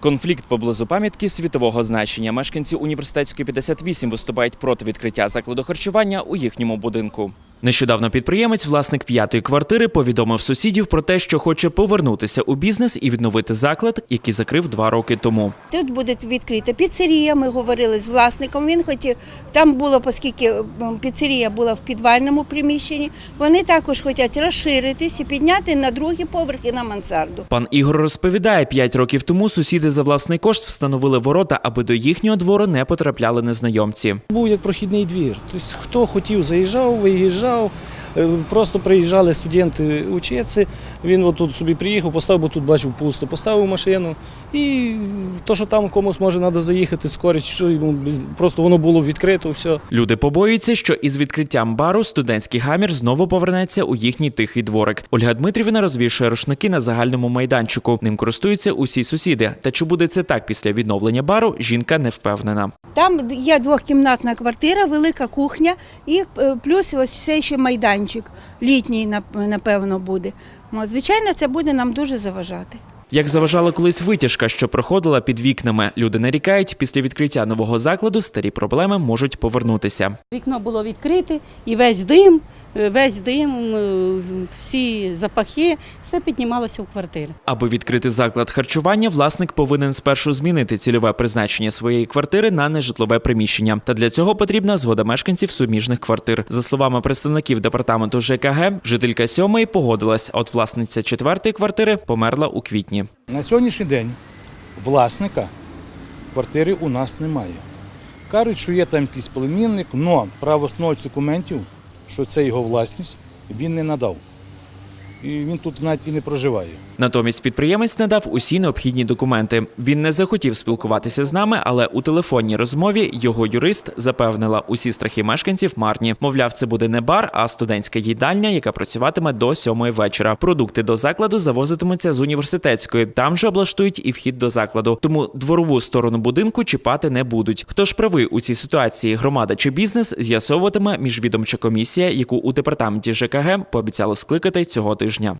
Конфлікт поблизу пам'ятки світового значення. Мешканці університетської 58 виступають проти відкриття закладу харчування у їхньому будинку. Нещодавно підприємець, власник п'ятої квартири, повідомив сусідів про те, що хоче повернутися у бізнес і відновити заклад, який закрив два роки тому. Тут буде відкрита піцерія. Ми говорили з власником. Він хотів там було, оскільки піцерія була в підвальному приміщенні. Вони також хочуть розширитись і підняти на другі поверхи на мансарду. Пан Ігор розповідає, п'ять років тому сусіди за власний кошт встановили ворота, аби до їхнього двору не потрапляли незнайомці. Був як прохідний двір. Тобто, хто хотів, заїжджав, виїжджав. So Просто приїжджали студенти учитися. Він отут собі приїхав, поставив, бо тут бачив пусто, поставив машину. І то, що там комусь може треба заїхати скорість, що йому просто воно було відкрито, все. Люди побоюються, що із відкриттям бару студентський гамір знову повернеться у їхній тихий дворик. Ольга Дмитрівна розвішує рушники на загальному майданчику. Ним користуються усі сусіди. Та чи буде це так після відновлення бару, жінка не впевнена. Там є двохкімнатна квартира, велика кухня і е, плюс ось цей ще майданчик. Літній, нап- напевно, буде. Ну, Звичайно, це буде нам дуже заважати. Як заважала колись витяжка, що проходила під вікнами, люди нарікають, після відкриття нового закладу старі проблеми можуть повернутися. Вікно було відкрите і весь дим, весь дим, е, всі запахи, все піднімалося в квартирі. Аби відкрити заклад харчування, власник повинен спершу змінити цільове призначення своєї квартири на нежитлове приміщення. Та для цього потрібна згода мешканців суміжних квартир. За словами представників департаменту ЖКГ, жителька сьомої погодилась, а от власниця четвертої квартири померла у квітні. На сьогоднішній день власника квартири у нас немає. Кажуть, що є там якийсь племінник, але правоснович документів, що це його власність, він не надав. Він тут навіть і не проживає. Натомість підприємець надав усі необхідні документи. Він не захотів спілкуватися з нами, але у телефонній розмові його юрист запевнила, усі страхи мешканців марні. Мовляв, це буде не бар, а студентська їдальня, яка працюватиме до сьомої вечора. Продукти до закладу завозитимуться з університетської. Там же облаштують і вхід до закладу. Тому дворову сторону будинку чіпати не будуть. Хто ж правий у цій ситуації, громада чи бізнес, з'ясовуватиме міжвідомча комісія, яку у департаменті ЖКГ пообіцяли скликати цього тижня.